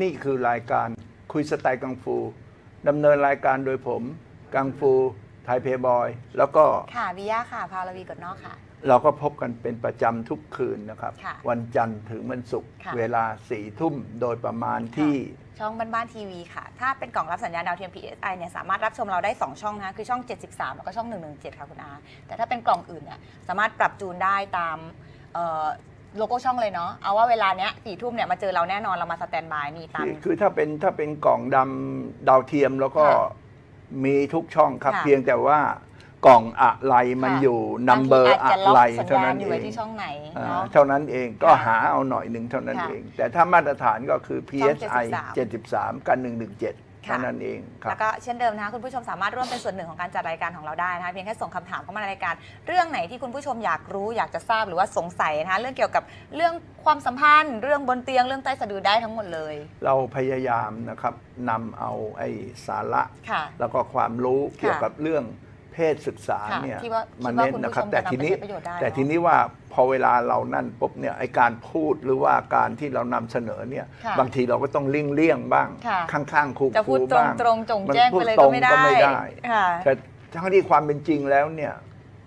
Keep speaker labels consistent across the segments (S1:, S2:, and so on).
S1: นี่คือรายการคุยสไตล์กังฟูดำเนินรายการโดยผมกังฟูไทยเพย์บอย แล้วก็
S2: ค่ะวิยาค่ะ พาวลวีกดนอกค่ะ
S1: เราก็พบกันเป็นประจำทุกคืนนะครับ
S2: ค่ะ
S1: วันจันทร์ถึงวันศุกร์
S2: ค่ะ
S1: เวลาสี่ทุ่มโดยประมาณที่
S2: ช่องบ้านบ้านทีวีค่ะ ถ้าเป็นกล่องรับสัญญาณดาวเทียม PSI เนี่ยสามารถรับชมเราได้ 2 ช่องนะคะคือช่อง 73 แล้วก็ช่อง 117 ค่ะคุณอาแต่ถ้าเป็นกล่องอื่นเนี่ยสามารถปรับจูนได้ตามเอ่อ โลโก้ช่องเลยเนาะเอาว่าเวลาเนี้ยสี่ทุ่มเนี่ยมาเจอเราแน่นอนเรามาสแตนบายมีตาม
S1: คือคือถ้าเป็นถ้าเป็นกล่องดำดาวเทียมแล้วก็
S2: ค่ะ
S1: มีทุกช่องครับ
S2: ค่ะ
S1: เพียงแต่ว่ากล่องอะไรมัน
S2: ค่ะ
S1: อยู่นัมเบอร์
S2: บางทีอาจ
S1: อะ
S2: จะล็อก
S1: ไร
S2: สัญ
S1: เท่า
S2: ญา
S1: นั้
S2: ณ
S1: น
S2: อยู่
S1: เอ
S2: ไว้
S1: ง
S2: ที่ช่องไหน
S1: อ่า
S2: เนาะ
S1: เท่านั้นเองก็
S2: ค่ะ
S1: หาเอาหน่อยหนึ่งเท่านั้น
S2: ค่ะ
S1: เอง แต่ถ้ามาตรฐานก็คือ PSI
S2: 73
S1: 73 กัน 117
S2: ค่ะ
S1: เท่านั้นเองครั
S2: แล้
S1: บ
S2: วก็เช่นเดิมนะคะคุณผู้ชมสามารถร่วมเป็นส่วนหนึ่งของการจัดรายการของเราได้นะคะเพียงแค่ส่งคำถามเข้ามาในรายการ เรื่องไหนที่คุณผู้ชมอยากรู้อยากจะทราบหรือว่าสงสัยนะคะเรื่องเกี่ยวกับเรื่องความสัมพันธ์ เรื่องบนเตียงเรื่องใต้สะดือได้ทั้งหมดเลย
S1: เราพยายามนะครับนำเอาไอ้สาระ
S2: ค่ะ
S1: แล้วก็ความรู้
S2: ค่ะ
S1: เกี่ยวกับเรื่อง เพศศึกษา
S2: ค่ะ
S1: เนี่ย
S2: ที่ว่า
S1: มา
S2: คิดว่า
S1: เน้นนะครับ
S2: คุณผู้ชม
S1: แต่ทีนี้
S2: จะนำไปใช้ประโยชน์ได้
S1: แต่
S2: เนอะ
S1: ทีนี้ว่าพอเวลาเรานั่นปุ๊บเนี่ยไอการพูดหรือว่าการที่เรานำเสนอเนี่ย
S2: ค่ะ
S1: บางทีเราก็ต้องเลี่ยงเลี่ยงๆบ้าง
S2: ค่ะ
S1: ข้างๆคู
S2: จะพูด
S1: ๆ
S2: ตรง
S1: บ้าง
S2: ตรงๆจง
S1: มัน
S2: แจ้ง
S1: พู
S2: ไป
S1: ด
S2: เลย
S1: ตร
S2: ก็
S1: ง
S2: ไม่ได้
S1: ก็ไม่ได้
S2: ค่ะ
S1: แต่ทั้งที่ความเป็นจริงแล้วเนี่ย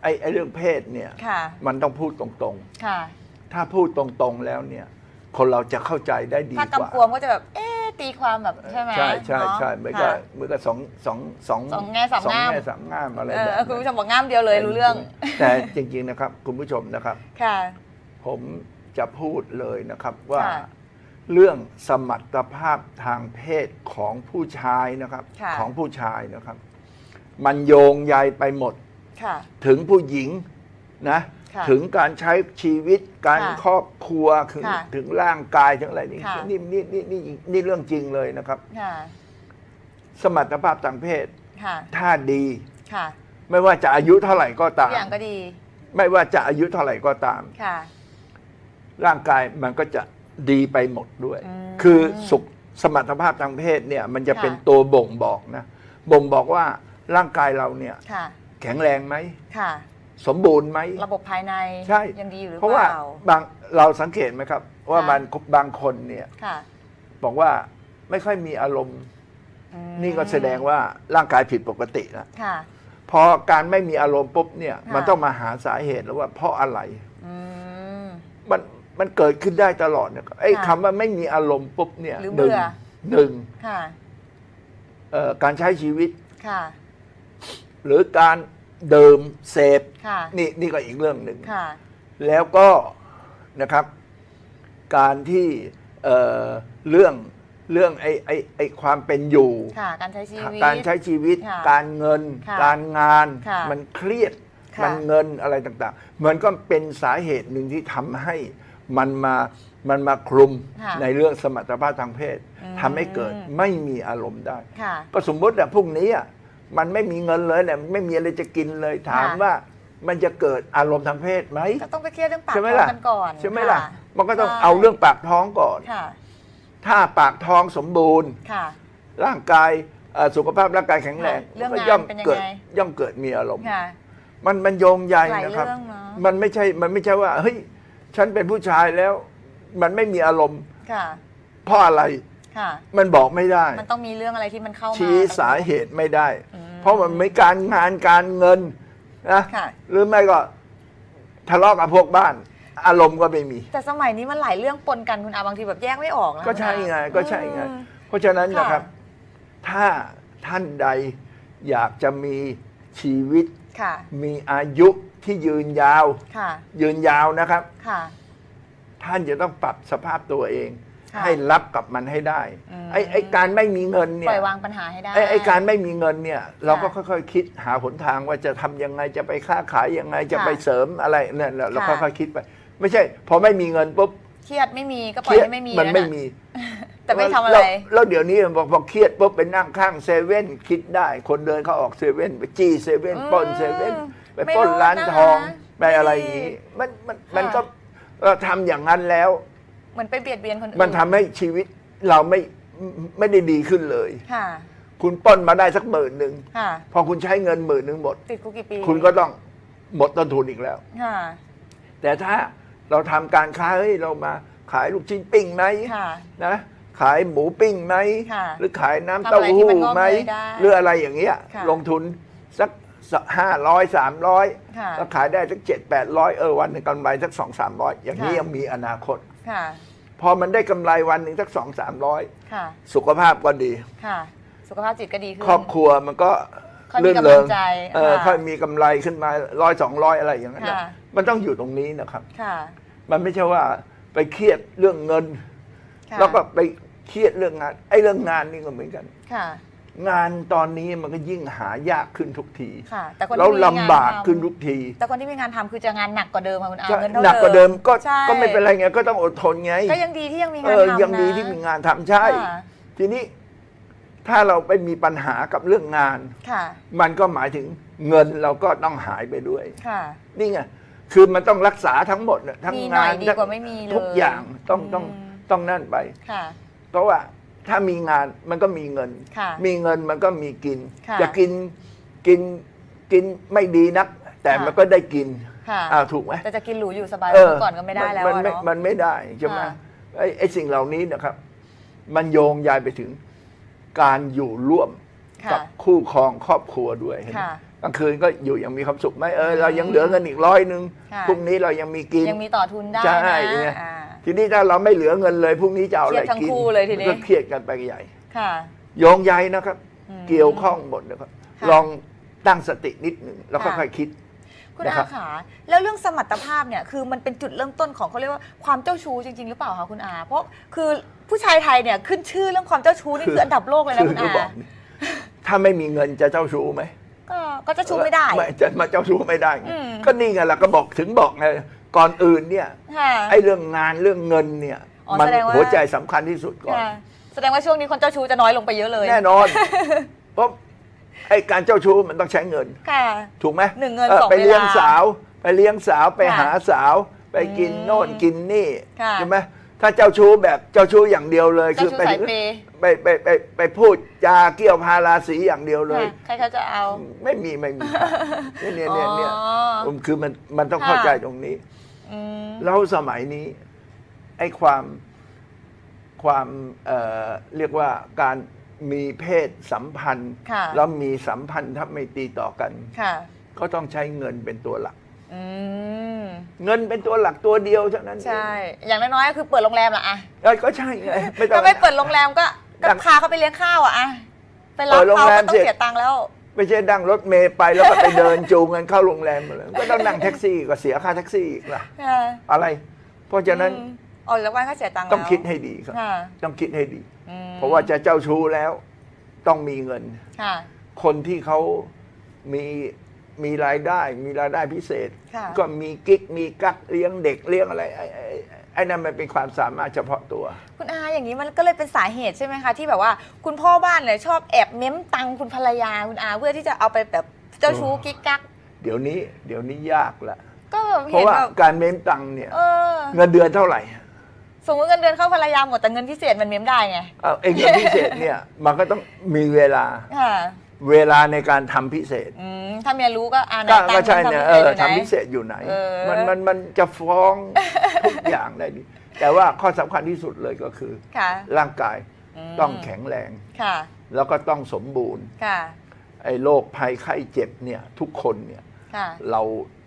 S1: ไอ้ไอ้เรื่องเพศเนี่ย
S2: ค่ะ
S1: มันต้องพูดตรง
S2: ค่ะ
S1: ๆ ถ้าพูดตรงๆแล้วเนี่ยคนเราจะเข้าใจได้ดี
S2: ถ้าก
S1: ว่า
S2: กำกวมก็จะแบบ เอ๊ะ ตีความแบบใช่ไหม
S1: ใช่ใช่
S2: เนาะ
S1: ใช่เหมือนกับ
S2: ค่ะ
S1: เหมือนกับสองสองสอง
S2: สองแง่สาม
S1: สอง
S2: ง่าม
S1: แง่สามง่ามอะไร
S2: เอ
S1: แบ
S2: อบคุณ
S1: นั้น
S2: ผู้ชมบอกง่ามเดียวเลยรู้เรื่อง
S1: แต่จริงๆนะครับ คุณผู้ชมนะครับ
S2: ค่ะ
S1: ผมจะพูดเลยนะครับว่า
S2: ค่ะ
S1: เรื่องสมรรถภาพทางเพศของผู้ชายนะครับ
S2: ค่ะ
S1: ของผู้ชายนะครับ มันโยงใยไปหมด
S2: ค่ะ
S1: ถึงผู้หญิงนะ
S2: ค่ะ
S1: ถึงการใช้ชีวิตการ
S2: ค่ะ
S1: ครอบครัวถึง
S2: ค่ะ
S1: ถึงร่างกายถึงอะไรนี่
S2: ค่ะ
S1: นี่นี่นี่นี่นี่เรื่องจริงเลยนะครับ
S2: ค่ะ
S1: สมรรถภาพทางเพศ
S2: ค่ะ
S1: ถ้าดี
S2: ค่ะ
S1: ไม่ว่าจะอายุเท่าไหร่ก็
S2: ทุ
S1: ตากม
S2: อย่างก็ดี
S1: ไม่ว่าจะอายุเท่าไหร่ก็ตาม
S2: ค่ะ
S1: ร่างกายมันก็จะดีไปหมดด้วย
S2: อืม
S1: คือสุขสมรรถภาพทางเพศเนี่ย มันจะ
S2: ค่ะ
S1: เป็นตัวบ่งบอกนะ บ่งบอกว่าร่างกายเราเนี่ย
S2: ค่ะ
S1: แข็งแรงไหม
S2: ค่ะ
S1: สมบูรณ์ไหม
S2: ระบบภายใน
S1: ใช่
S2: ยังดีอยู่หรือ
S1: เพราะ
S2: เป
S1: ว่า
S2: ล่า
S1: บางเราสังเกตไหมครับ ว่า
S2: ค่ะ
S1: บางบางคนเนี่ย
S2: ค่ะ
S1: บอกว่าไม่ค่อยมีอารมณ์
S2: อืม
S1: นี่ก็แสดงว่าร่างกายผิดปกตินะ
S2: ค่ะ
S1: พอการไม่มีอารมณ์ปุ๊บเนี่ย
S2: ค่ะ
S1: มันต้องมาหาสาเหตุแล้วว่าเพราะอะไร
S2: อืม
S1: มันมันเกิดขึ้นได้ตลอดนะครับไอ้
S2: ค่ะ
S1: คำว่าไม่มีอารมณ์ปุ๊บเนี่ย
S2: หรือ
S1: หนึ่ง
S2: เบื่อ
S1: หนึ่ง
S2: ค่ะ
S1: เอ่อการใช้ชีวิต
S2: ค่ะ
S1: หรือการ ดื่มเสพ
S2: ค่ะ
S1: นี่นี่ก็อีกเรื่องหนึ่ง
S2: ค่ะ
S1: แล้วก็นะครับการที่เอ่อเรื่องเรื่องไอ้ไอ้ไอ้ความเป็นอยู่
S2: ค่ะ การใช้ชีวิต
S1: การใช้ชีวิต
S2: ค่ะ
S1: การเงิน
S2: ค่ะ
S1: การงาน
S2: ค่ะ
S1: มันเครียด
S2: ค่ะ
S1: มันเงินอะไรต่างๆ มันก็เป็นสาเหตุหนึ่งที่ทำให้มันมามันมาคลุม
S2: ค่ะ
S1: ในเรื่องสมรรถภาพทางเพศ
S2: อืม
S1: ทำให้เกิดไม่มีอารมณ์ได้
S2: ค่ะ
S1: ก็สมมติอะพรุ่งนี้อะ มันไม่มีเงินเลยเนี่ยไม่มีอะไรจะกินเลยถาม
S2: ค่ะ
S1: ว่ามันจะเกิดอารมณ์ทางเพศไหม
S2: ก็ต้องไปเคลียร์เรื่องปาก
S1: ใช่ไหม
S2: ท้อง
S1: ล่ะ
S2: กันก่อน
S1: ใช่ไหมล่ะ
S2: ค่
S1: มันก็ต้อง
S2: ใช่
S1: เอาเรื่องปากท้องก่อน
S2: ค่ะ
S1: ถ้าปากท้องสมบูรณ์
S2: ค่ะ
S1: ร่างกายเอ่อสุขภาพร่างกายแข็งแรง
S2: ค่ะเรื่อง
S1: ก็
S2: งาน
S1: ย่อม
S2: เป็นยังไง
S1: เกิดย่อมเกิดมีอารมณ์
S2: ค่ะ
S1: มันมันโยงใย
S2: หลาย
S1: นะครับ
S2: เรื่องเนอะ
S1: มันไม่ใช่มันไม่ใช่ว่าเฮ้ยฉันเป็นผู้ชายแล้ว มันไม่มีอารมณ์
S2: ค่ะ
S1: เพราะอะไร
S2: ค่ะ
S1: มันบอกไม่ได้
S2: มันต้องมีเรื่องอะไรที่มันเข้ามา
S1: ชี้สาเหตุไม่ได้
S2: อืม
S1: เพราะมันไม่การงานการเงินนะ
S2: ค่ะ
S1: หรือไม่ก็ทะเลาะกับพวกบ้าน อารมณ์ก็ไม่มี
S2: แต่สมัยนี้มันหลายเรื่องปนกันคุณอาบางทีแบบแยกไม่ออกนะ
S1: ก็ใช่ไงก็ใช่ไง
S2: อืม
S1: เพราะฉะนั้น
S2: ค่ะ
S1: นะครับ ถ้าท่านใดอยากจะมีชีวิต
S2: ค่ะ
S1: มีอายุที่ยืนยาว
S2: ค่ะ
S1: ยืนยาวนะครับ
S2: ค่ะ
S1: ท่านจะต้องปรับสภาพตัวเอง
S2: ค่ะ
S1: ให้รับกับมันให้ได้
S2: อืม
S1: ไอ้ไอ้การไม่มีเงินเนี่
S2: ป
S1: ย
S2: ล่อยวางปัญหาให้ได้
S1: ไอ้ไอ้การไม่มีเงินเนี่ย เราก็
S2: ค่ะ
S1: ค่อยๆ คิดหาหนทางว่าจะทำยังไงจะไปค้าขายยังไงจะ
S2: ค่ะ
S1: ไปเสริมอะไรเนี่ยเรา
S2: ค่ะ
S1: ค่อยๆคิดไป ไม่ใช่ พอไม่มีเงินปุ๊บ
S2: เครียดไม่มีก็ป
S1: เค
S2: ล่อย
S1: รียด
S2: ให้ไม่มี
S1: มัน
S2: แล้ว
S1: ไม่
S2: น่ะ
S1: มี
S2: แต่ไม่ทำอะไร
S1: แล้วแล้วเดี๋ยวนี้พอพอเครียดปุ๊บไปนั่งข้างเซเว่นคิดได้ คนเดินเขาออกเซเว่นไปจี้เซเว่น
S2: อืม
S1: ปล้นเซเว่นไป
S2: ไม่
S1: ปล้น
S2: รู้
S1: ร้าน
S2: นะคะ
S1: ทองไปอะไรอย่างนี้มันมันมัน
S2: ค่ะ
S1: ก็เราทำอย่างนั้นแล้ว
S2: เหมือนไปเบียดเบียนคนอื่น
S1: มันทำให้ชีวิตเราไม่ไม่ได้ดีขึ้นเลย
S2: ค่ะ
S1: คุณปล้นมาได้สักหมื่นหนึ่ง
S2: ค่ะ
S1: พอคุณใช้เงินหมื่นหนึ่งหมด
S2: ติดคุกกี่ปี
S1: คุณก็ต้องหมดต้นทุนอีกแล้ว
S2: ค่ะ
S1: แต่ถ้าเราทำการค้าเฮ้ยเรามาขายลูกชิ้นปิ้งไหม
S2: ค่ะ
S1: นะขายหมูปิ้งไหม
S2: ค่ะ
S1: หรือขายน้ำ
S2: ทำ
S1: เต้า
S2: อะไรที่
S1: หู้
S2: มันงอก
S1: ไหม
S2: เงยได้
S1: หรืออะไรอย่างเงี้ย
S2: ค่ะ
S1: ลงทุนสักห้าร้อยสามร้อย
S2: ค่ะ
S1: แล้วขายได้สักเจ็ดแปดร้อยเออวันหนึ่งกำไรสักสองสามร้อยอย่างนี้
S2: ค่ะ
S1: ยังมีอนาคต
S2: ค่ะ
S1: พอมันได้กำไรวันหนึ่งสักสองสามร้อย
S2: ค่ะ
S1: สุขภาพก็ดี
S2: ค่ะ สุขภาพจิตก็ดีขึ้น
S1: ครอบครัวมันก็
S2: ค่อยมี
S1: ลื่น
S2: กำลัง
S1: เริง
S2: ใจ
S1: เออ
S2: ค่ะ
S1: ค่อยมีกำไรขึ้นมาร้อยสองร้อยอะไรอย่างนั้นนะ
S2: ค่ะ
S1: มันต้องอยู่ตรงนี้นะครับ
S2: ค่ะ
S1: มันไม่ใช่ว่าไปเครียดเรื่องเงิน
S2: ค่ะ
S1: แล้วก็ไปเครียดเรื่องงานไอ้เรื่องงานนี่ก็เหมือนกัน
S2: ค่ะ
S1: งานตอนนี้มันก็ยิ่งหายากขึ้นทุกที
S2: ค่ะ แต่คน
S1: แล้ว
S2: ที่มีงาน
S1: ลำบาก
S2: ทำ
S1: ขึ้นทุกที
S2: แต่คนที่มีงานทำคือจะงานหนักกว่าเดิมค่ะคุณอา
S1: ก็
S2: เงินเท่า
S1: หนักกว่าเดิมก็
S2: ใช่
S1: ก็ไม่เป็นไรไงก็ต้องอดทนไง
S2: ก็ยังดีที่ยังมี
S1: เองา
S2: น
S1: อ
S2: ทำ
S1: ยังดี
S2: นะ
S1: ที่มีงานทำใช่
S2: ค่ะ
S1: ทีนี้ถ้าเราไปมีปัญหากับเรื่องงาน
S2: ค่ะ
S1: มันก็หมายถึงเงินเราก็ต้องหายไปด้วย
S2: ค่ะ
S1: นี่ไงคือมันต้องรักษาทั้งหมดน่ะทั้ง
S2: มีหน่
S1: งา
S2: อย
S1: น
S2: ดี
S1: ทั้ง
S2: กว่าไม่มีเลย
S1: ทุกอย่างต้องต้อง
S2: อืม
S1: ต้องนั่นไป
S2: ค่ะ
S1: เพราะว่า ถ้ามีงานมันก็มีเงิน
S2: ค่ะ
S1: มีเงินมันก็มีกิน
S2: ค่ะ
S1: จะกินกินกินไม่ดีนัก แต่
S2: ค่ะ
S1: มันก็ได้กิน
S2: ค่ะ
S1: อ้าวถูกไหม
S2: แต่จะกินหรูอยู่สบาย
S1: เออ
S2: เมื่อก่อนก็ไม่ได้แล้ว
S1: มัน
S2: อะ
S1: ไม่
S2: เนาะ
S1: มันไม่ได้ใช่ไหม
S2: ค่ะ
S1: ไอ้ไอ้สิ่งเหล่านี้นะครับ มันโยงใยายไปถึงการอยู่ร่วม
S2: ค่ะ
S1: กับคู่ครองครอบครัวด้วยเห็นไหม
S2: ค่ะ
S1: กลางคืนก็อยู่อย่างมีความสุขไหมเออเรายังเหลือเงินอีกร้อยหนึ่ง
S2: ค่ะ
S1: พรุ่งนี้เรายังมีกิน
S2: ยังมีต่อทุนได้
S1: ใช่
S2: นะ
S1: ไง
S2: อ่า
S1: ทีนี้ถ้าเราไม่เหลือเงินเลยพรุ่งนี้จะเอาอะไร
S2: เครียดทั้ง
S1: กิน
S2: คู่เลยทีนี้
S1: ก็เครียดกันไปใหญ่
S2: ค่ะ
S1: โยงใยนะครับ
S2: อืม
S1: เกี่ยวข้องหมดนะครับ
S2: ค่ะ
S1: ลองตั้งสตินิดหนึ่งแล้ว
S2: ค่ะ
S1: ค่อยๆคิด
S2: คุณ
S1: นะครั
S2: อา
S1: บ
S2: ขาแล้วเรื่องสมรรถภาพเนี่ยคือมันเป็นจุดเริ่มต้นของเขาเรียกว่าความเจ้าชู้จริง ๆ หรือเปล่าคะคุณอา เพราะคือผู้ชายไทยเนี่ยขึ้นชื่อเรื่องความเจ้าชู้นี่คืออันดับโลกเลยนะคุณ
S1: คื
S2: อา
S1: บอกนี่ถ้าไม่มีเงินจะเจ้าชู้ไหม
S2: ก็ก็เจ้าชู้ไม่ได้
S1: จะมาเจ้าชู้ไม่ได้ไง
S2: อืม
S1: ก็นี่ไงล่ะก็บอกถึงบอกไง ก่อนอื่นเนี่ย
S2: ค่ะ
S1: ไอ้เรื่องงานเรื่องเงินเนี่ย
S2: อ๋อ
S1: มัน
S2: แสดงว่า
S1: หัวใจสำคัญที่สุดก่อน
S2: ค่ะ แสดงว่าช่วงนี้คนเจ้าชู้จะน้อยลงไปเยอะเลย
S1: แน่นอน เพราะไอ้การเจ้าชู้มันต้องใช้เงิน
S2: ค่ะ
S1: ถูกไหม
S2: หนึ่งเงิน
S1: ออ
S2: สอง
S1: ไปเลี้ยง
S2: เวลา
S1: สาว ไปเลี้ยงสาวไป
S2: ค่ะ
S1: หาสาว ไปกิน
S2: อืม
S1: โน่นกินนี่
S2: ค่ะ
S1: ใช่ไหมถ้าเจ้าชู้แบบเจ้าชู้อย่างเดียวเลย
S2: เจ้าชู้
S1: ไป
S2: สายเปย์
S1: ไปไปไปไปพูดจาเกี่ยวพาราสีอย่างเดียวเลย
S2: ค่ะใครเขาจะเอา
S1: ไม่มีไม่มีเนี่ยเนี่ยเนี่ยเนี่ย
S2: อ๋อ
S1: คือมันมันต้อง
S2: ค่ะ
S1: เข้าใจตรงนี้
S2: อืม
S1: แล้วสมัยนี้ไอ้ความความเอ่อเรียกว่าการมีเพศสัมพันธ์
S2: ค่ะ
S1: แล้วมีสัมพันธ์ถ้าไม่ตรีต่อกัน
S2: ค่ะ
S1: ก็ต้องใช้เงินเป็นตัวหลัก
S2: อืม
S1: เงินเป็นตัวหลักตัวเดียวเท่านั้นเอง
S2: ใช่ อย่างน้อยๆก็คือเปิดโรงแรมละอะ
S1: เอ้ยก็ใช่ไงไม่ต้อง
S2: ถ้าไม่เปิดโรงแรมก็ก็
S1: ดัง
S2: พาเขาไปเลี้ยงข้าวอะอะไปรับ
S1: เปิดโรง
S2: เขา
S1: แร
S2: ก็
S1: ม
S2: ต้อ
S1: เสร็
S2: ง
S1: จ
S2: เสียตังค์แล้ว
S1: ไม่ใช่ดังรถเมย์ไปแล้วก็ไปเดินจูงกันเข้าโรงแรมหมดเลยก็ต้องนั่งแท็กซี่ก็เสียค่าแท็กซี่อีกล่ะ
S2: ค่ะ
S1: อะไร เพราะฉะนั้น
S2: อืมออกจากบ้านก็เสียตังค์
S1: ต้อง
S2: แล้ว
S1: คิดให้ดีครับ
S2: ค่ะ
S1: ต้องคิดให้ดี
S2: อืม
S1: เพราะว่าจะเจ้าชู้แล้ว ต้องมีเงิน
S2: ค่ะ
S1: คนที่เขามีมีรายได้ มีรายได้พิเศษ
S2: ค่ะ
S1: ก็มีกิ๊กมีกักเลี้ยงเด็กเลี้ยงอะไรไอ้ไอ้ไอ้ นั่นมันเป็นความสามารถเฉพาะตัว
S2: คุณอาอย่างนี้มันก็เลยเป็นสาเหตุใช่ไหมคะ ที่แบบว่าคุณพ่อบ้านเนี่ยชอบแอบเม้มตังค์คุณภรรยาคุณอาเพื่อที่จะเอาไปแบบเจ้าชู้กิ๊กกัก
S1: เดี๋ยวนี้ เดี๋ยวนี้ยากละ
S2: ก็แบบ
S1: เพราะ
S2: เห็น
S1: ว่า
S2: แบบ
S1: การเม้มตังค์เนี่ย
S2: เออ
S1: เงินเดือนเท่าไหร่
S2: สมมติเงินเดือนเข้าภรรยาหมดแต่เงินพิเศษมันเม้มได้ไง
S1: เอาเองเงินพิเศษเนี่ย มันก็ต้องมีเวลา
S2: ค่ะ
S1: เวลาในการทำพิเศษ
S2: อืมถ้าเมียรู้ก็อ่าไหน
S1: ก็
S2: ตัง
S1: ก็
S2: ค์
S1: ใช่เนี่ยเออทำพิเศ
S2: ษ
S1: ษอยู่ไหน
S2: เออ
S1: มันมันมันจะฟ้องทุกอย่างได้ดีแต่ว่าข้อสำคัญที่สุดเลยก็คือ
S2: ค่ะ
S1: ร่างกาย
S2: ม
S1: ต้องแข็งแรง
S2: ค่ะ
S1: แล้วก็ต้องสมบูรณ์
S2: ค่ะ
S1: ไอ้โรคภัยไข้เจ็บเนี่ยทุกคนเนี่ย
S2: ค่ะ
S1: เรา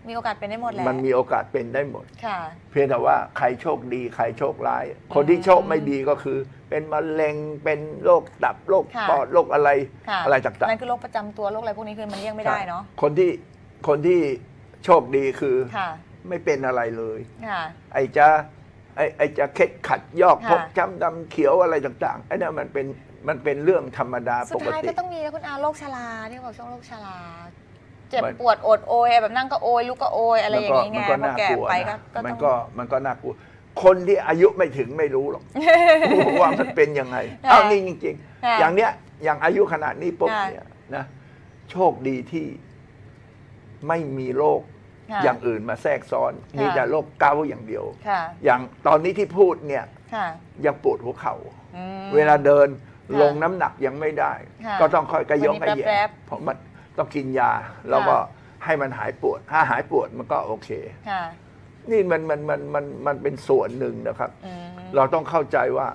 S2: มีโอกาสเป็นได้หมดแหละ
S1: มันมีโอกาสเป็นได้หมด
S2: ค่ะ
S1: เพียงแต่ว่าใครโชคดี ใครโชคร้าย คนที่โชคไม่ดีก็คือ เป็นมะเร็งเป็นโรคตับโรค
S2: ค่ะ
S1: ปอดโรคอะไร
S2: ค่ะ
S1: อะไรต่าง
S2: นั่นคือโรคประจำตัวโรคอะไรพวกนี้คือมันเลี่ยง
S1: ๆ
S2: ไม่ได้เนาะ
S1: คนที่คนที่โชคดีคือ
S2: ค่ะ
S1: ไม่เป็นอะไรเลย
S2: ค่ะ
S1: ไอ้จะไอ้ไอ้จะเคล็ดขัดยอก
S2: ค่ะ
S1: พกช้ำดำเขียวอะไรต่างๆไอ้นั่นมันเป็นมันเป็นเรื่องธรรมดา
S2: สุ
S1: ป
S2: ด
S1: ก
S2: ท้าย
S1: ติ
S2: ก็ต้องมีนะคุณอาโรคชราที่บอกช่วงโรคชรา เจ็บ
S1: มัน
S2: ปวดโอดโอยแบบนั่งก็โอยลุกก็โอยอะไรอย่างนี้ไง
S1: ก็
S2: พอ
S1: น่า
S2: แก่
S1: กลัว
S2: ไปก็
S1: นะ
S2: ก็
S1: มัน
S2: ต้อง
S1: ก็มันก็น่ากลัว คนที่อายุไม่ถึงไม่รู้หรอกว่ามันเป็นยังไง
S2: ค่ะ
S1: เอานี่จริง
S2: ค่ะ
S1: ๆอย่างเนี้ยอย่างอายุขนาดนี้ปุ๊บ
S2: ค่ะ
S1: เนี่ยนะโชคดีที่ไม่มีโรค
S2: ค่ะ
S1: อย่างอื่นมาแทรกซ้อน
S2: ค่ะ
S1: มีแต่โรคเกาต์อย่างเดียว
S2: ค่ะ
S1: อย่างตอนนี้ที่พูดเนี่ย
S2: ค่ะ
S1: ยังปวดหัวเข่า
S2: อืม
S1: เวลาเดิน
S2: ค่ะ
S1: ลงน้ำหนักยังไม่ได้
S2: ค่ะ
S1: ก็ต้องค่อยกระยง
S2: วัน
S1: ก
S2: นี้
S1: ระแย
S2: แป๊บ
S1: เพราะมัน ต้องกินยา แล้วก็ให้มันหายปวด ถ้าหายปวดมันก็โอเค
S2: ค่ะ
S1: นี่มันมันมันมันมันเป็นส่วนหนึ่งนะครับ
S2: อืม
S1: เราต้องเข้าใจว่า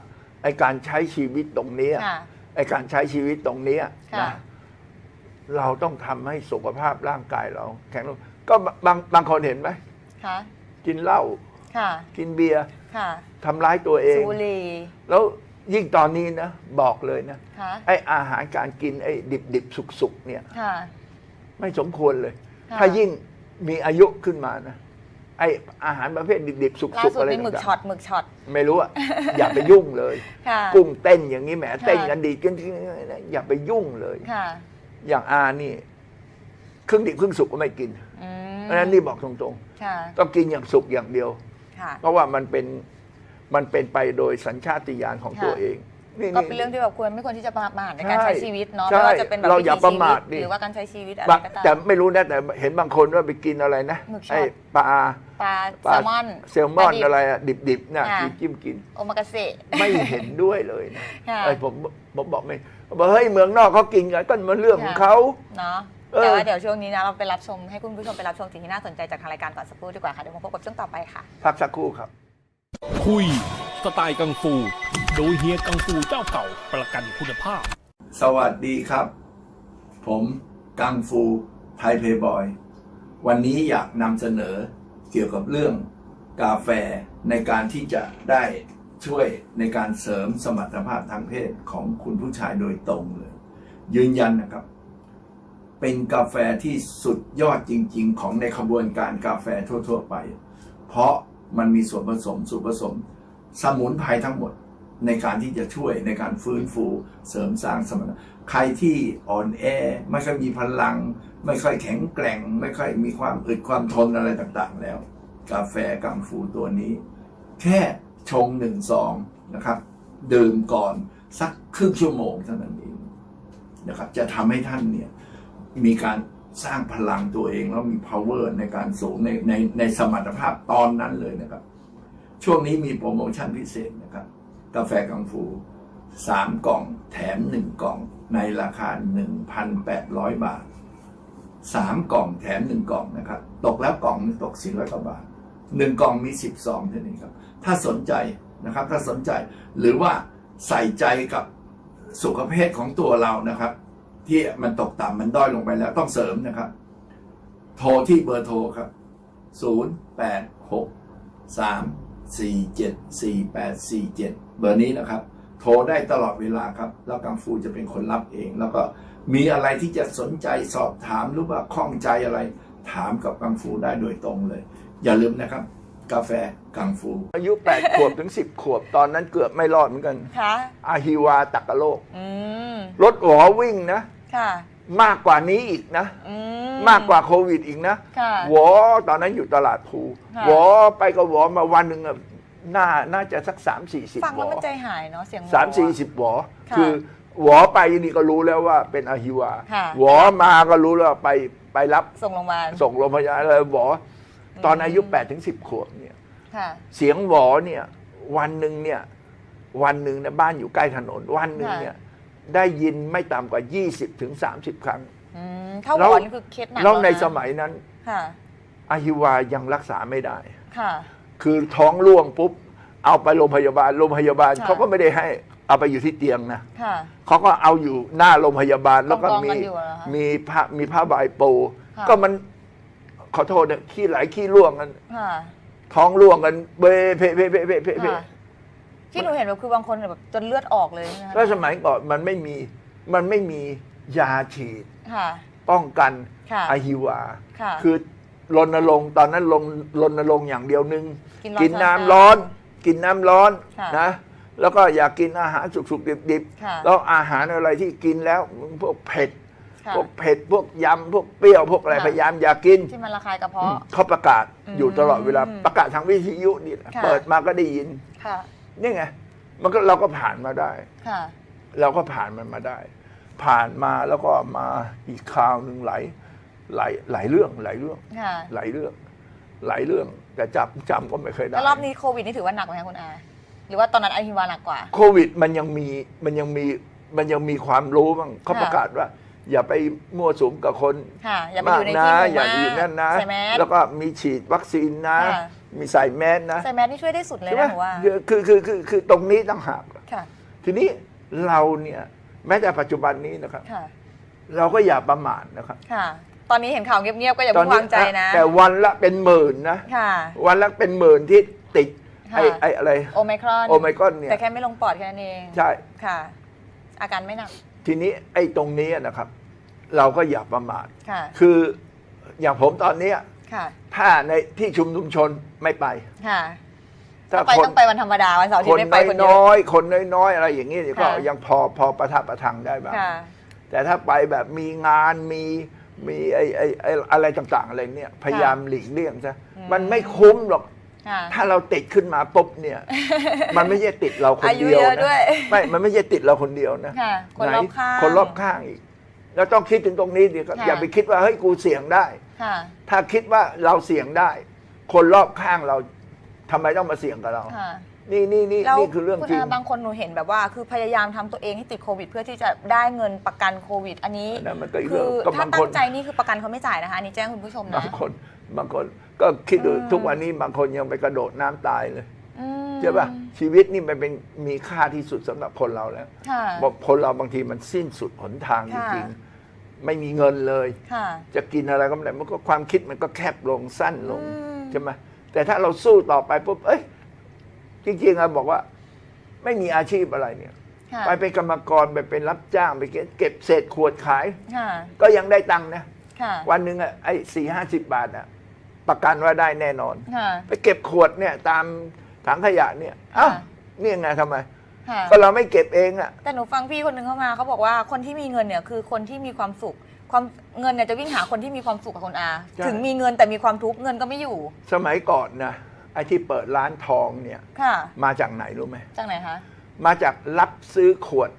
S1: ไอการใช้ชีวิตตรงเนี้ย
S2: ค่ะ
S1: ไอการใช้ชีวิตตรงเนี้ย
S2: ค่ะ
S1: นะเราต้องทำให้สุขภาพร่างกายเราแข็งแรงก็บางบางคนเห็นไหม
S2: ค่ะ
S1: กินเหล้า
S2: ค่ะ
S1: กินเบียร์
S2: ค่ะ
S1: ทำร้ายตัวเอง
S2: สูบบุหรี่
S1: แล้ว ยิ่งตอนนี้นะ บอกเลยนะ
S2: ค่ะ
S1: ไออาหารการกินไอดิบดิบสุกสุกๆเนี่ย
S2: ค่ะ
S1: ไม่สมควรเลย
S2: ค่ะ
S1: ถ้ายิ่งมีอายุขึ้นมานะ ไออาหารประเภทดิบดิบสุก
S2: ล่า
S1: สุก
S2: สุด
S1: อะไร
S2: มีหมึก
S1: ต่าง
S2: ช็อตหมึกช็อต
S1: ๆไม่รู้อะ อย่าไปยุ่งเลย
S2: ค่ะ
S1: กุ้งเต้นอย่างนี้แหมเต้น
S2: ค่ะ
S1: กันดีกันอย่าไปยุ่งเลย
S2: ค่ะ
S1: อย่างอานี่ครึ่งดิบครึ่งสุกก็ไม่กิน
S2: อืม
S1: เพราะฉะนั้นนี่บอกตรง
S2: ค่ะ
S1: ๆ ต้องกินอย่างสุกอย่างเดียว
S2: ค่ะ
S1: เพราะว่ามันเป็น มันเป็นไปโดยสัญชาตญาณของ
S2: ค่ะ
S1: ตัวเองนี่
S2: ก็เป็นเรื่องที่แบบควรไม่ควรที่จะประมาทในการ
S1: ใช่
S2: ใช้ชีวิตเนาะ
S1: ใช่
S2: ไม่ว่าจะเป็นแบบ
S1: เรา
S2: วิ
S1: อย่า
S2: ถี
S1: ประมาท
S2: ชีวิต
S1: ดิ
S2: หรือว่าการใช้ชีวิตอะไร
S1: บาง
S2: ก็ตาม
S1: แต่ไม่รู้นะแต่เห็นบางคนว่าไปกินอะไรนะ
S2: หมึกช็อต
S1: ไอ้ปลา
S2: ปลา
S1: ปลา
S2: แซลมอน
S1: แซลมอน
S2: ปลาดิบ
S1: อะไรอะดิบๆน่ะ
S2: ค่ะ
S1: จิ้มจิ้มกิน
S2: โอมากาเสะ
S1: ไม่เห็นด้วยเลยนะ
S2: ค่ะ
S1: ไอ้ผมผมบอกไม่บอกเฮ้ยเมืองนอกเขากินกันก็มันเรื่องของเขา
S2: เนาะ
S1: เออ
S2: แต่ว่าเดี๋ยวช่วงนี้นะเราไปรับชมให้คุณผู้ชมไปรับชมสิ่งที่น่าสนใจจากทางรายการก่อนสักครู่ดีกว่าค่ะเดี๋ยวมาพบกับช่วงต่อไปค่ะ
S1: พักสักครู่ครับ
S3: คุย สไตล์กังฟู โดยเฮียกังฟูเจ้าเก่าประกันคุณภาพ
S1: สวัสดีครับ ผมกังฟูไทยเพย์บอย วันนี้อยากนำเสนอเกี่ยวกับเรื่องกาแฟในการที่จะได้ช่วยในการเสริมสมรรถภาพทางเพศของคุณผู้ชายโดยตรงเลย ยืนยันนะครับ เป็นกาแฟที่สุดยอดจริง ๆ ของในขบวนการกาแฟทั่ว ๆ ไป เพราะ มันมีส่วนผสมส่วนผสม สมุนไพรทั้งหมดในการที่จะช่วยในการฟื้นฟูเสริมสร้างสมรรถใครที่อ่อนแอไม่ค่อยมีพลัง ไม่ค่อยแข็งแกร่ง ไม่ค่อยมีความอึดความทนอะไรต่างๆ แล้ว กาแฟกังฟูตัวนี้ แค่ชงหนึ่งซองนะครับ ดื่มก่อนสักครึ่งชั่วโมงเท่านั้นเองนะครับ จะทำให้ท่านเนี่ยมีการ สร้างพลังตัวเองแล้วมี power ในการสูงในในในสมรรถภาพตอนนั้นเลยนะครับ ช่วงนี้มีโปรโมชั่นพิเศษนะครับ กาแฟกังฟูสามกล่องแถมหนึ่งกล่องในราคา1,800บาทสามกล่องแถมหนึ่งกล่องนะครับ ตกแล้วกล่องนึงตกสี่ร้อยกว่าบาทหนึ่งกล่องมีสิบซองเท่านี้ครับ ถ้าสนใจนะครับ ถ้าสนใจหรือว่าใส่ใจกับสุขภาพของตัวเรานะครับ ที่มันตกต่ำมันด้อยลงไปแล้วต้องเสริมนะครับ โทรที่เบอร์โทรครับ 0 8 6 3 4 7 4 8 4 7 เบอร์นี้นะครับ โทรได้ตลอดเวลาครับ แล้วกังฟูจะเป็นคนรับเอง แล้วก็มีอะไรที่จะสนใจสอบถามหรือว่าข้องใจอะไร ถามกับกังฟูได้โดยตรงเลย อย่าลืมนะครับ กาแฟ กังฟู อายุ 8 ขวบถึง 10 ขวบตอนนั้นเกือบไม่รอดเหมือนกัน
S2: ค่ะ
S1: อาฮิวาตักกะโลก
S2: อืม
S1: รถหวอวิ่งนะ
S2: ค่ะ
S1: มากกว่านี้อีกนะ
S2: อื
S1: มากกว่าโควิดอีกนะ
S2: ค่ะ
S1: หวอตอนนั้นอยู่ตลาดภู
S2: ค่ะ
S1: หวอไปกับหวอมาวันหนึ่งอะน่าน่าจะสักสามสี่สิบ
S2: ฟัง
S1: หว
S2: แล้ว
S1: อ
S2: มันใจหายเนาะเสียงหวอ
S1: สามสี่สิบหวอ
S2: ค่ะ
S1: คือหวอไปนี่ก็รู้แล้วว่าเป็นอาฮิวา
S2: ค่ะ
S1: หวอมาก็รู้แล้วว่าไปไปรับ
S2: ส่งโรงพยาบาล
S1: ส่งโรงพยาบาลเลยหวอตอน
S2: อืม
S1: อายุ8ปดถึงสิบขวบเนี่ย
S2: ค่ะ
S1: เสียงหวอเนี่ย วันหนึ่งเนี่ย วันหนึ่งเนี่ยบ้านอยู่ใกล้ถนน วันหนึ่งเนี่ย ได้ยินไม่ต่ำกว่า 20ถึง30 ครั้ง
S2: อืมถ้าห
S1: แล้ว
S2: วอนคือเคสหนัก
S1: แล้วในะสมัยนั้น
S2: ค่ะ
S1: อาฮิวายังรักษาไม่ได้
S2: ค่ะ
S1: คือท้องร่วงปุ๊บ เอาไปโรงพยาบาลโรงพยาบาล
S2: ค่ะ
S1: เขาก็ไม่ได้ให้เอาไปอยู่ที่เตียงนะ
S2: ค่ะ
S1: เขาก็เอาอยู่หน้าโรงพยาบาลแล้วก็
S2: กองๆ
S1: มี
S2: กันอยู่เหรอคะ
S1: มีผ้ามีผ้าใบปู
S2: ค่ะ
S1: ก็มันขอโทษนะขี้ไหลขี้ร่วงกัน
S2: ค่ะ
S1: ท้องร่วงกันเบเพเพเพเพเพเพ
S2: ค่ะที่หนูเห็นแบบคือบางคนแบบจนเลือดออกเลยใช่ไหมคะ
S1: แล้วสมัยก่อนมันไม่มีมันไม่มียาฉีด
S2: ค่ะ
S1: ป้องกัน
S2: ค่ะ
S1: อะฮิวา
S2: ค่ะ
S1: คือรณรงค์ตอนนั้นลงรณรงค์อย่างเดียวนึง
S2: กินร้อน
S1: กินน้ำ
S2: ช้า
S1: ร้อน กินน้ำร้อน
S2: ค่ะ
S1: นะ แล้วก็อย่ากินอาหารสุกๆดิบ
S2: ค่ะ
S1: ๆ แล้วอาหารอะไรที่กินแล้วพวกเผ็ด
S2: ค่ะ
S1: พวกเผ็ดพวกยำพวกเปรี้ยวพวกอะไร
S2: ค่ะ
S1: พยายามอย่ากิน
S2: ที่มันระคายกระเพาะ
S1: เขาประกาศ
S2: อืม
S1: อยู่ตลอดเวลาประกาศทางวิทยุนี่แหละ
S2: ค่ะ
S1: เปิดมาก็ได้ยิน
S2: ค่ะ
S1: นี่ไงมันก็เราก็ผ่านมาได้
S2: ค่ะ
S1: เราก็ผ่านมันมาได้ ผ่านมาแล้วก็มาอีกคราวหนึ่งหลายหลายหลายเรื่องหลายเรื่อง
S2: ค่ะ
S1: หลายเรื่อง หลายเรื่อง แต่จำจำก็ไม่เคยได้
S2: แล้วรอบนี้โควิดนี่ถือว่าหนักไหมคะคุณอาหรือว่าตอนนั้นไอฮิวาหนักกว่า
S1: โควิดมันยังมีมันยังมีมันยังมีความรู้บ้างเขา
S2: ค่ะ
S1: ประกาศว่า อย่าไปมั่วสุมกับคน
S2: ค่ะอย่าไป
S1: มา
S2: อกยู่ใน
S1: นะ
S2: ที่หมู่
S1: อย่า
S2: มา
S1: อยู่นั่นนะ
S2: ใส่แมส
S1: แล้วก็มีฉีดวัคซีนนะ
S2: ค่ะ
S1: มีใส่แมสนะ
S2: ใส่แมสนี่ช่วยได้สุดเลย
S1: ใช่ไหม
S2: นะหนูว่า
S1: คือคือคือคือตรงนี้ต่างหาก
S2: ค่ะ
S1: ทีนี้เราเนี่ยแม้แต่ปัจจุบันนี้นะครับ
S2: ค่ะ
S1: เราก็อย่าประมาทนะครับ
S2: ค่ะ ตอนนี้เห็นข่าวเงียบๆก็อย่า
S1: ตอ
S2: เพิ่งวางใจนะ
S1: แต่วันละเป็นหมื่นนะ
S2: ค่ะ
S1: วันละเป็นหมื่นที่ติด
S2: ค่ะ
S1: ไอ้ไอ้อะไร
S2: โอไมครอน
S1: โอไมครอนเนี่ย
S2: แต่แค่ไม่ลงปอดแค่นั้นเอง
S1: ใช่
S2: ค่ะ อาการไม่หนัก
S1: ทีนี้ไอ้ตรงนี้นะครับ เราก็อย่าประมาท
S2: ค่ะ
S1: คืออย่างผมตอนเนี้ย
S2: ค่ะ
S1: ถ้าในที่ชุมนุมชนไม่ไป
S2: ค่ะ
S1: ถ้า
S2: ไป
S1: คน
S2: ต้องไปวันธรรมดาวันเสาร์อา
S1: ค
S2: ที่
S1: น
S2: ไม่ไปคนเดียว
S1: น้อยๆคนน้อยๆอะไรอย่างนี้ก็
S2: ค่ะ
S1: ยังพอพอประทับประทังได้บ้าง
S2: ค่ะ
S1: แต่ถ้าไปแบบมีงานมีมีไอ้ไอ้ไอ้อะไรต่างๆอะไรเนี่ยพยายามหลีกเลี่ยงซะ
S2: อืม
S1: มันไม่คุ้มหรอก
S2: ค่ะ
S1: ถ้าเราติดขึ้นมาปุ๊บเนี่ย มันไม่ใช่ติดเราคน
S2: อายุ
S1: เดียว
S2: เยอะ
S1: นะ
S2: ด้วย
S1: ไม่ มันไม่ใช่ติดเราคนเดียวนะ
S2: ค่ะ คนรอบข้าง
S1: ไหคนรอบข้างอีก แล้วต้องคิดถึงตรงนี้ดิครับ
S2: ค่ะ
S1: อย่าไปคิดว่าเฮ้ยกูเสี่ยงได้
S2: ค่ะ
S1: ถ้าคิดว่าเราเสี่ยงได้ คนรอบข้างเราทำไมต้องมาเสี่ยงกับเรา
S2: ค่ะ
S1: นี่นี่นี่
S2: แล้ว
S1: นี่คือเรื่อง
S2: คุณ
S1: จริง
S2: อาบางคนหนูเห็นแบบว่า คือพยายามทำตัวเองให้ติดโควิด เพื่อที่จะได้เงินประกันโควิด อันนี้
S1: อันนั้นมันก็อีก
S2: คื
S1: เรื่อง
S2: อ
S1: ก็
S2: ถ้า
S1: บาง
S2: ตั้
S1: คน
S2: งใจนี่คือประกันเขาไม่จ่ายนะคะอันนี้แจ้งคุณผู้ชมนะ
S1: บางคนบางคนก็คิดดู
S2: อืม
S1: ทุกวันนี้บางคนยังไปกระโดดน้ำตายเลย
S2: อืม
S1: ใช่ป่ะชีวิตนี่มันเป็นมีค่าที่สุดสำหรับคนเราแล้ว
S2: ค่ะ
S1: บอกคนเราบางทีมันสิ้นสุดหนทางจ
S2: ค่ะ
S1: ริงๆไม่มีเงินเลย
S2: ค่ะ
S1: จะกินอะไรก็ไม่ได้มันก็ความคิดมันก็แคบลงสั้นลง
S2: อืม
S1: ใช่ไหมแต่ถ้าเราสู้ต่อไปปุ๊บเอ้ย จริงๆอะบอกว่า ไม่มีอาชีพอะไรเนี่ย
S2: ค่ะ
S1: ไปเป็นกรรมกรไปเป็นรับจ้างไปเก็บเก็บเศษขวดขาย
S2: ค่ะ
S1: ก็ยังได้ตังค์นะ
S2: ค่ะ
S1: วันหนึ่งอะไอ้สี่ห้าสิบบาทอะประกันว่าได้แน่นอน
S2: ค่ะ
S1: ไปเก็บขวดเนี่ย ตามถังขยะเนี่ยเอ้า
S2: ค่ะ
S1: นี่ไงทำไม
S2: ค่ะ
S1: ก็เราไม่เก็บเองอะ
S2: แต่หนูฟังพี่คนหนึ่งเข้ามาเขาบอกว่าคนที่มีเงินเนี่ยคือคนที่มีความสุข ความเงินเนี่ยจะวิ่งหาคนที่มีความสุขกับคนอาถึงมีเงินแต่มีความทุกข์เงินก็ไม่อยู่
S1: สมัยก่อนนะ ไอ้ที่เปิดร้านทองเนี่ย
S2: ค่ะ
S1: มาจากไหนรู้ไหม
S2: จากไหนคะ
S1: มาจากรับซื้อขวด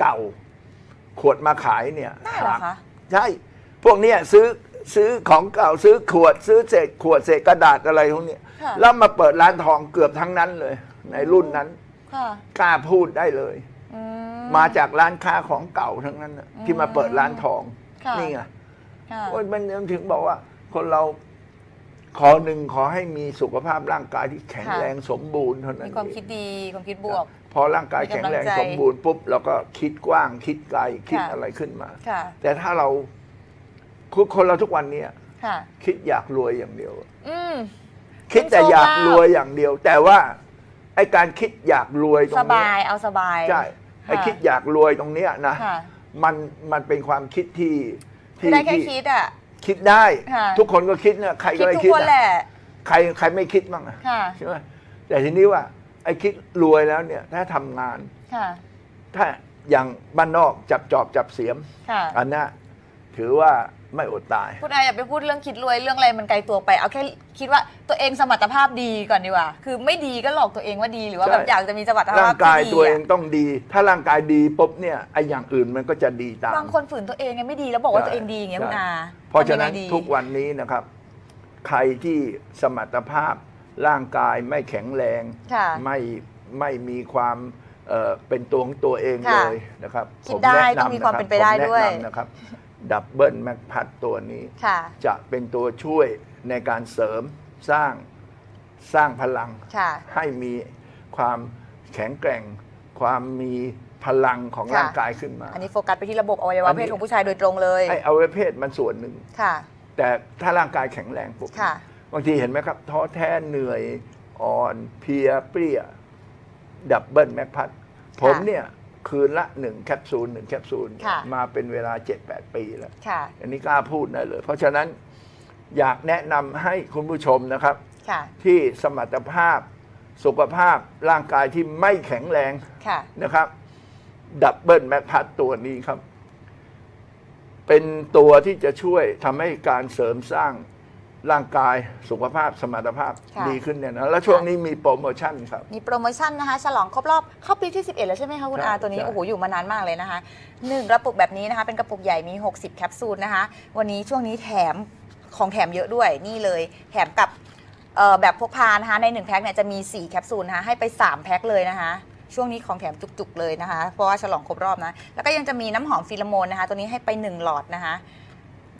S1: เก่า ขวดมาขายเนี่ย
S2: ได้เหรอคะ
S1: ใช่ พวกเนี้ยซื้อซื้อของเก่าซื้อขวด ซื้อเศษขวดเศษกระดาษอะไรพวกเนี้ย
S2: ค่ะ
S1: แล้วมาเปิดร้านทองเกือบทั้งนั้นเลย ในรุ่นนั้น
S2: ค่ะ
S1: กล้าพูดได้เลย
S2: อื
S1: มาจากร้านค้าของเก่าทั้งนั้นน่ะที่มาเปิดร้านทอง
S2: ค่ะ
S1: นี่ไง
S2: ค่ะ
S1: โอ้ยมันถึงบอกว่าคนเรา ขอหนึ่งขอให้มีสุขภาพร่างกายที่แข็ง
S2: ค่ะ
S1: แรงสมบูรณ์เท่านั้น
S2: มีความ
S1: เอง
S2: คิดดีความคิดบวก
S1: พอร่างกายแข็งแรง
S2: มีกำลังใจ
S1: สมบูรณ์ปุ๊บเราก็คิดกว้างคิดไกลคิด
S2: ค่ะ
S1: อะไรขึ้นมา
S2: ค่ะ
S1: แต่ถ้าเราคนคนเราทุกวันเนี้ย
S2: ค่ะ
S1: คิดอยากรวยอย่างเดียว
S2: อืม
S1: คิดแต่
S2: เป็นโชค
S1: อยาก
S2: ลาภ
S1: รวยอย่างเดียว แต่ว่าไอ้การคิดอยากรวยตร
S2: ส
S1: งเนี้
S2: บาย
S1: ย
S2: เอาสบาย
S1: ใช่ไอ้
S2: ค่ะ
S1: คิดอยากรวยตรงเนี้ยนะ
S2: ค่ะ
S1: มันมันเป็นความคิดที่
S2: คือได้แค่คิดอะ
S1: คิดได้
S2: ค่ะ
S1: ทุกคนก็คิดนะใคร
S2: คิ
S1: ก็
S2: ด
S1: ได้
S2: ทุก
S1: คิด
S2: คน
S1: นะ
S2: แหละ
S1: ใครใครไม่คิดบ้างอะ
S2: ค่ะ
S1: ใช่ไหมแต่ทีนี้ว่าไอ้คิดรวยแล้วเนี่ย ถ้าทำงาน
S2: ค่ะ
S1: ถ้าอย่างบ้านนอกจับจอบจับเสียม
S2: ค่ะ
S1: อันน่ะ ถือว่าไม่อดตาย
S2: คุณอาอย่าไปพูดเรื่องคิดรวยเรื่องอะไรมันไกลตัวไป เอาแค่คิดว่าตัวเองสมรรถภาพดีก่อนดีกว่า คือไม่ดีก็หลอกตัวเองว่าดีหรือว่า
S1: ใช่
S2: แบบอยากจะมีสมรรถ
S1: ร่า
S2: ภาพ
S1: ง
S2: ที่
S1: กาย
S2: ดี
S1: ตัวเอง
S2: อะ
S1: ต้องดี ถ้าร่างกายดีปุ๊บเนี่ยไอ้อย่างอื่นมันก็จะดีตาม
S2: บางคนฝืนตัวเองไงไม่ดีแล้วบอกว่าตัวเองดีอย่างเงี้ยคุณอา
S1: เพราะฉะนั้น
S2: ทำยังไงดี
S1: ทุกวันนี้นะครับ ใครที่สมรรถภาพร่างกายไม่แข็งแรง
S2: ค่ะ
S1: ไม่ไม่มีความเอ่อเป็นตัวของตัวเอง
S2: ค่ะ
S1: เลยนะครับ
S2: คิดได้
S1: ผแะ
S2: ต้องมีความะ
S1: รับ
S2: เป็นไปได้
S1: ผมแะ
S2: ด้วย
S1: นำนะครับ ดับเบิลแมคพัดตัวนี้
S2: ค่ะ
S1: จะเป็นตัวช่วยในการเสริมสร้างสร้างพลัง
S2: ค่ะ
S1: ให้มีความแข็งแกร่ง ความมีพลังของ
S2: ค่ะ
S1: ร่างกายขึ้นมา
S2: อันนี้โฟกัสไปที่ระบบอวัย
S1: อั
S2: วะ
S1: นนี้
S2: เพศของผู้ชายโดยตรงเลย
S1: ไอ้อวัยวะเพศมันส่วนหนึ่ง
S2: ค่ะ
S1: แต่ถ้าร่างกายแข็งแรงปุ๊บ
S2: ค่ะ
S1: บางทีเห็นไหมครับ ท้อแท้เหนื่อยอ่อนเพลียเปรี้ย ดับเบิลแม็กพัดผมเนี่ย คืนละหนึ่งแคปซูลหนึ่งแคปซูล
S2: ค่ะ
S1: มาเป็นเวลา 7-8 ปีแล้ว
S2: ค่ะ
S1: อันนี้กล้าพูดได้เลย เพราะฉะนั้นอยากแนะนำให้คุณผู้ชมนะครับ
S2: ค่ะ
S1: ที่สมรรถภาพสุขภาพร่างกายที่ไม่แข็งแรง
S2: ค่ะ
S1: นะครับ ดับเบิลแม็กพัดตัวนี้ครับ เป็นตัวที่จะช่วยทำให้การเสริมสร้าง ร่างกายสุขภาพสมรรถภาพ
S2: ค่ะ
S1: ดีขึ้นเนี่ยนะแล้วช่วงนี้มีโปรโมชั่นครับ
S2: มีโปรโมชั่นนะคะ ฉลองครบรอบเข้าปีที่ 11 แล้วใช่ไหมคะคุณ
S1: ใช่
S2: อาตัวนี้
S1: ใช่
S2: โอ้โห อยู่มานานมากเลยนะคะหนึ่งกระปุกแบบนี้นะคะ เป็นกระปุกใหญ่มี 60 แคปซูลนะคะ วันนี้ช่วงนี้แถมของแถมเยอะด้วยนี่เลย แถมกับเอ่อแบบพกพานะคะ ใน 1 แพ็คเนี่ยจะมี 4 แคปซูลนะคะ ให้ไป 3 แพ็คเลยนะคะ ช่วงนี้ของแถมจุกๆเลยนะคะ เพราะว่าฉลองครบรอบนะ แล้วก็ยังจะมีน้ำหอมฟิโลโมนนะคะ ตัวนี้ให้ไป 1 หลอดนะคะ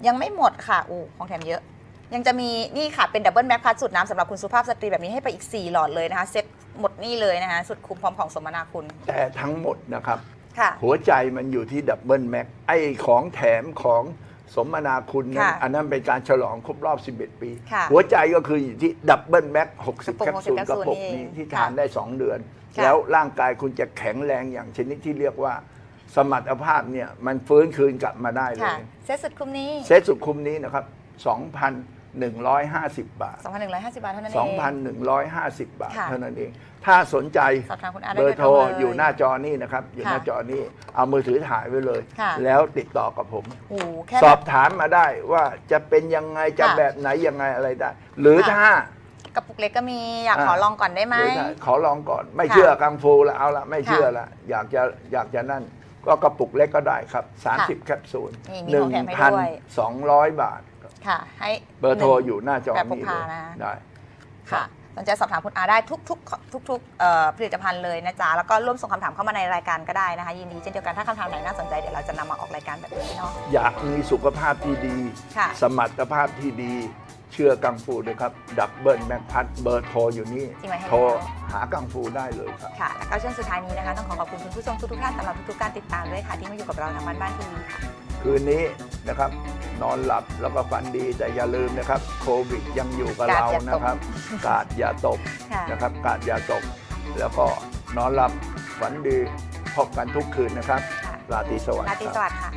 S2: ยังไม่หมดค่ะโอ้ของแถมเยอะ ยังจะมีนี่ค่ะเป็นดับเบิลแม็กพัดสูตรน้ำสำหรับคุณสุภาพสตรีแบบนี้ให้ไปอีก 4 หลอดเลยนะคะเซ็ตหมดนี่เลยนะคะสุดคุ้มพร้อมของสมนาคุณ
S1: แต่ทั้งหมดนะครับ
S2: ค่ะ
S1: หัวใจมันอยู่ที่ดับเบิลแม็กไอ้ของแถมของสมนาคุณนั้น
S2: ค่ะ
S1: อันนั้นเป็นการฉลองครบรอบ 11 ปี
S2: ค่ะ
S1: หัวใจก็คืออยู่ที่ดับเบิลแม็ก60
S2: กระ
S1: แค
S2: ปุ
S1: ป
S2: ก
S1: ซูล
S2: 60
S1: กระปุก
S2: แคปซูล
S1: นี้
S2: นี่
S1: ที่
S2: ค่ะ
S1: ทานได้ 2 เดือน
S2: ค่ะ
S1: แล้วร่างกายคุณจะแข็งแรงอย่างชนิดที่เรียกว่า สมรรถภาพเนี่ยมันฟื้นคืนกลับมาได้เล
S2: ค่ะ
S1: ย
S2: เซตสุดคุ้มนี้
S1: เซตสุดคุ้มนี้นะครับ 2,150 บาท
S2: 2,150 บาทเท่านั้นเอง
S1: 2,150 บาท
S2: ค่ะ
S1: เท่านั้นเอง ถ้าสนใจ
S2: สอบถามคุณอาได้
S1: เบอร์โทร
S2: โดยตรงเลย
S1: อยู่หน้าจอนี่นะครับ อยู่หน้า
S2: ค่ะ
S1: จอนี่เอามือถือถ่ายไว้เลย
S2: ค่ะ
S1: แล้วติดต่อกับผม
S2: โอ้โหแค่
S1: สอบ
S2: แบบ
S1: ถามมาได้ว่าจะเป็นยังไงจะ
S2: ค่ะ
S1: แบบไหนยังไงอะไรได้ หรือ
S2: ค่ะ
S1: ถ้า ก
S2: ระปุกเล็กก็มีอยาก
S1: อ่า
S2: ขอลองก่อนได้ไหม
S1: หรือถ้าขอลองก่อนไม่
S2: ค่ะ
S1: เชื่อกังฟูละเอาละไม่
S2: ค่ะ
S1: เชื่อละอยากจะอยากจะนั่น ก็กระปุกเล็กก็ได้ครับ 30 แคปซูล
S2: นี่มีของแถมให้ด้วย
S1: 1,200 บาท
S2: ค่ะ ให้
S1: เบอร์โทร
S2: หนึ่ง
S1: อยู่หน้าจอ
S2: แบบพก
S1: นี่
S2: พา
S1: เลย
S2: นะ
S1: ได้
S2: ค่ะ สนใจสอบถามคุณอาได้ทุกๆทุกๆเอ่อผลิตภัณฑ์เลยนะจ๊ะ แล้วก็ร่วมส่งคำถามเข้ามาในรายการก็ได้นะคะ ยินดีเช่นเดียวกัน ถ้าคำถามไหนน่าสนใจเดี๋ยวเราจะนำมาออกรายการแบบนี้เนาะ
S1: อยากมีสุขภาพที่ดี
S2: ค่ะ
S1: สมรรถภาพที่ดี เชื่อกังฟูเลยครับ ดับเบิลแม็กพัดเบอร์โทรอยู่นี่
S2: จริงไหมให้
S1: โทร
S2: แล้ว
S1: หากังฟูได้เลยครับ
S2: ค่ะ แล้วก็ช่วงสุดท้ายนี้นะคะ ต้องขอขอบคุณคุณผู้ชมทุกๆท่านสำหรับทุกๆการติดตามด้วยค่ะ ที่มาอยู่กับเราทางบ้านบ้านทีวีค่ะ
S1: คืนนี้นะครับ นอนหลับแล้วก็ฝันดีแต่อย่าลืมนะครับ โควิดยังอยู่กับ
S2: กาด
S1: เรา
S2: อย่าตก
S1: นะครับ กาดอย่าตก
S2: ค่ะ
S1: นะครับ กาดอย่าตก แล้วก็นอนหลับฝันดีพบกันทุกคืนนะครับ
S2: ค่ะ
S1: ราตรีสวัสดิ์
S2: ราตรี
S1: ครับ
S2: สวัสดิ์ค่ะ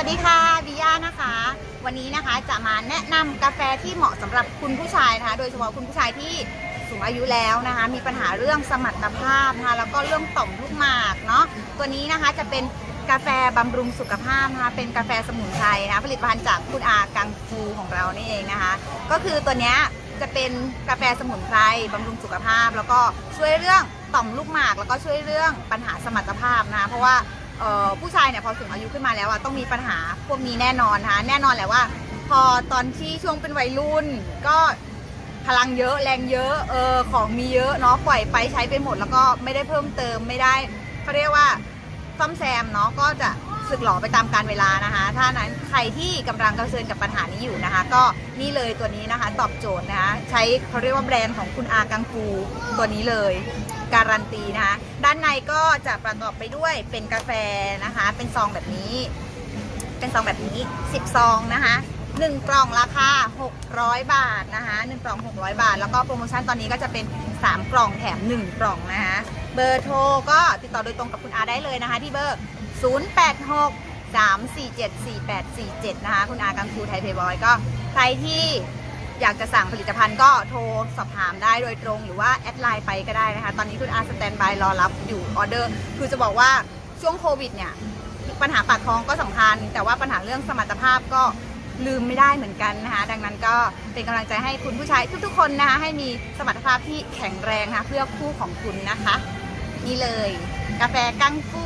S4: วัสดีค่ะบิยานะคะ วันนี้นะคะจะมาแนะนำกาแฟที่เหมาะสำหรับคุณผู้ชายนะคะ โดยเฉพาะคุณผู้ชายที่สูงอายุแล้วนะคะ มีปัญหาเรื่องสมรรถภาพนะคะแล้วก็เรื่องต่อมลูกหมากเนาะตัวนี้นะคะจะเป็นกาแฟบำรุงสุขภาพนะคะเป็นกาแฟสมุนไพรนะคะผลิตภัณฑ์จากคุณอากังฟูของเรานี่เองนะคะ ก็คือตัวเนี้ยจะเป็นกาแฟสมุนไพรบำรุงสุขภาพ แล้วก็ช่วยเรื่องต่อมลูกหมาก แล้วก็ช่วยเรื่องปัญหาสมรรถภาพนะคะเพราะว่า ผู้ชายเนี่ยพอสูงอายุขึ้นมาแล้วอะต้องมีปัญหาพวกนี้แน่นอนนะคะแน่นอนแหละว่า พอตอนที่ช่วงเป็นวัยรุ่น ก็พลังเยอะแรงเยอะเออของมีเยอะเนาะปล่อยไปใช้ไปหมด แล้วก็ไม่ได้เพิ่มเติมไม่ได้เขาเรียกว่าซ่อมแซมเนาะก็จะสึกหลอไปตามการเวลานะคะ ถ้านั้นใครที่กำลังเผชิญกับปัญหานี้อยู่นะคะ ก็นี่เลยตัวนี้นะคะ ตอบโจทย์นะคะ ใช้เขาเรียกว่าแบรนด์ของคุณอากังฟูตัวนี้เลย การันตีนะคะ ด้านในก็จะประกอบไปด้วยเป็นกาแฟนะคะ เป็นซองแบบนี้ เป็นซองแบบนี้ 10 ซองนะคะ1กล่องราคา 600 บาทนะคะ1กล่อง 600 บาท แล้วก็โปรโมชั่นตอนนี้ก็จะเป็น 3 กล่องแถม 1 กล่องนะคะ เบอร์โทรก็ติดต่อโดยตรงกับคุณอาได้เลยนะคะ ที่เบอร์ 086 347 4847 นะคะ คุณอากังฟูไทยเพย์บอยก็ใครที่ อยากจะสั่งผลิตภัณฑ์ก็โทรสอบถามได้โดยตรงหรือว่าแอดไลน์ไปก็ได้นะคะ ตอนนี้คุณอาสแตนบายรอรับอยู่ออเดอร์ คือจะบอกว่าช่วงโควิดเนี่ยปัญหาปากท้องก็สำคัญ แต่ว่าปัญหาเรื่องสมรรถภาพก็ลืมไม่ได้เหมือนกันนะคะ ดังนั้นก็เป็นกำลังใจให้คุณผู้ชายทุกๆคนนะคะให้มีสมรรถภาพที่แข็งแรงนะคะเพื่อคู่ของคุณนะคะ นี่เลย กาแฟกั้งฟู